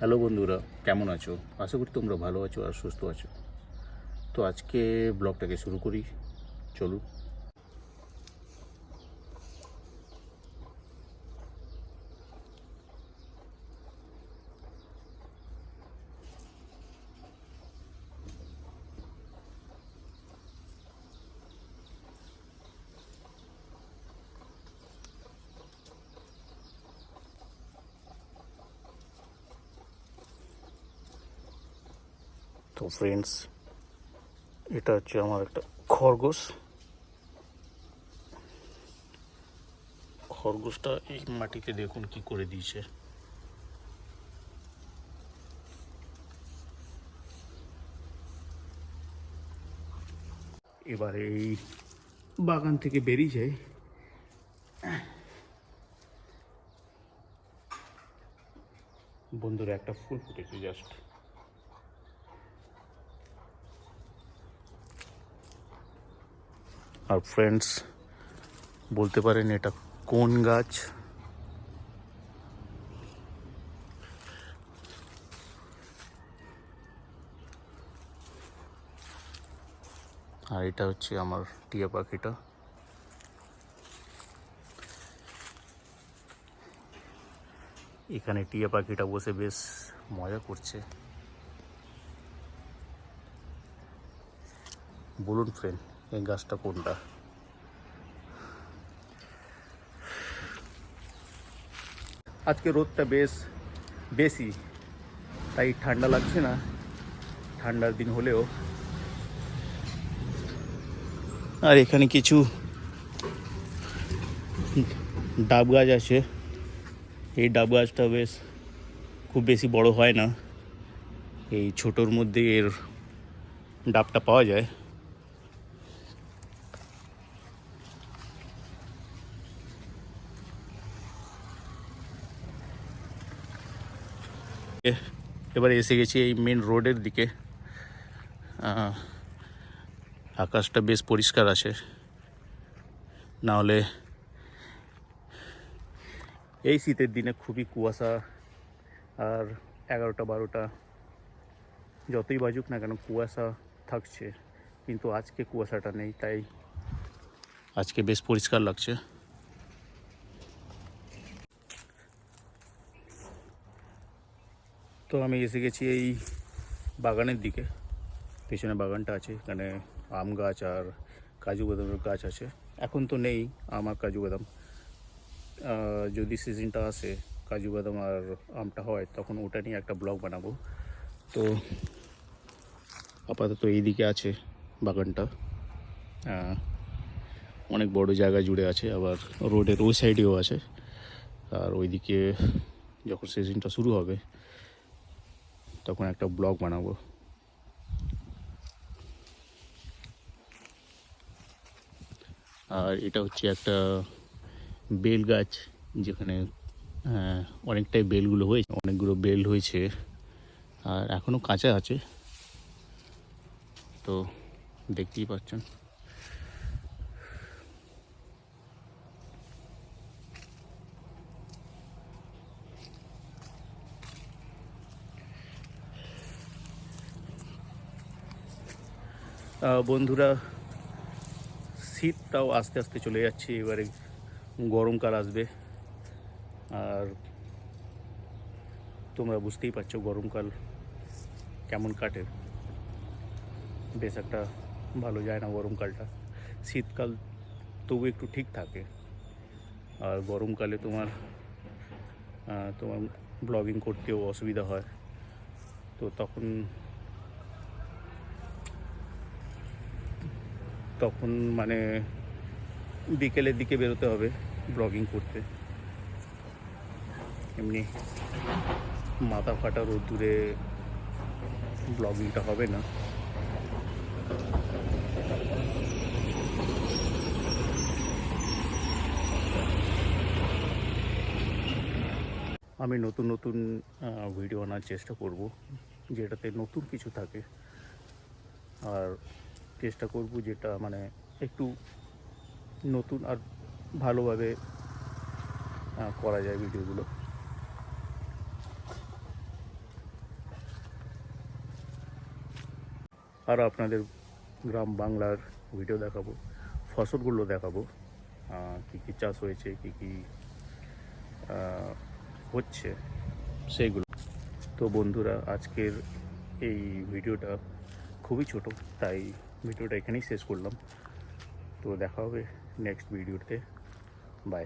Hello বন্ধুরা, কেমন আছো? আশা করি তোমরা ভালো আছো আর সুস্থ আছো। তো আজকে ব্লগটাকে শুরু করি। চলুন। তো ফ্রেন্ডস এটা হচ্ছে আমার একটা খরগোশ। খরগোশটা এই মাটিতে দেখুন কি করে দিয়েছে। এবারে এই বাগান থেকে বেরিয়ে যায় বন্ধুরা, একটা ফুল ফুটেছে জাস্ট আর ফ্রেন্ডস বলতে পারেন এটা কোন গাছ? আর এটা হচ্ছে আমার টিয়া পাখিটা। এখানে টিয়া পাখিটা বসে বেশ মজা করছে। বলুন ফ্রেন্ড এই গাছটা কোনটা? আজকে রোদটা বেশ বেশি, তাই ঠান্ডা লাগছে না। ঠান্ডার দিন হলেও। আর এখানে কিছু ডাব গাছ আছে। এই ডাব গাছটা বেশ খুব বেশি বড় হয় না। এই ছোটোর মধ্যে এর ডাবটা পাওয়া যায়। এবারে এসে গেছি এই মেন রোডের দিকে। আকাশটা বেশ পরিষ্কার আছে। না হলে এই শীতের দিনে খুবই কুয়াশা আর এগারোটা, বারোটা যতই বাজুক না কেন কুয়াশা থাকছে। কিন্তু আজকে কুয়াশাটা নেই, তাই আজকে বেশ পরিষ্কার লাগছে। তো আমি এসে গেছি এই বাগানের দিকে। পেছনে বাগানটা আছে, এখানে আম গাছ আর কাজু বাদামের গাছ আছে। এখন তো নেই আম আর কাজু বাদাম। যদি সিজনটা আসে, কাজু বাদাম আর আমটা হয়, তখন ওটা নিয়ে একটা ব্লগ বানাবো। তো আপাতত এই দিকে আছে বাগানটা। অনেক বড় জায়গা জুড়ে আছে, আবার রোডের ওই সাইডেও আছে। আর ওইদিকে যখন সিজনটা শুরু হবে তখন একটা ব্লগ বানাবো। আর এটা হচ্ছে একটা বেল গাছ যেখানে আহ, অনেকটাই বেলগুলো হয়েছে অনেকগুলো বেল হয়েছে আর এখনও কাঁচা আছে। তো দেখতেই পাচ্ছেন। বন্ধুরা শীতটাও আস্তে আস্তে চলে যাচ্ছে, এবারে গরমকাল আসবে। আর তোমরা বুঝতেই পারছ গরমকাল কেমন কাটে। বেশ একটা ভালো যায় না গরমকালটা। শীতকাল তবু একটু ঠিক থাকে। আর গরমকালে তোমার তোমার ব্লগিং করতেও অসুবিধা হয়। তো তখন তখন মানে বিকেলের দিকে বেরোতে হবে ব্লগিং করতে। এমনি মাথা ফাটা রোদ্দুরে ব্লগিংটা হবে না। আমি নতুন নতুন ভিডিও আনার চেষ্টা করব, যেটাতে নতুন কিছু থাকে। আর চেষ্টা করব যেটা মানে একটু নতুন আর ভালোভাবে করা যায় ভিডিওগুলো। আর আপনাদের গ্রাম বাংলার ভিডিও দেখাবো, ফসলগুলো দেখাবো কী কী চাষ হয়েছে, কী কী হচ্ছে সেইগুলো তো বন্ধুরা, আজকের এই ভিডিওটা খুবই ছোট, তাই ভিডিওটা এখানেই শেষ করলাম। তো দেখা হবে নেক্সট ভিডিওতে বাই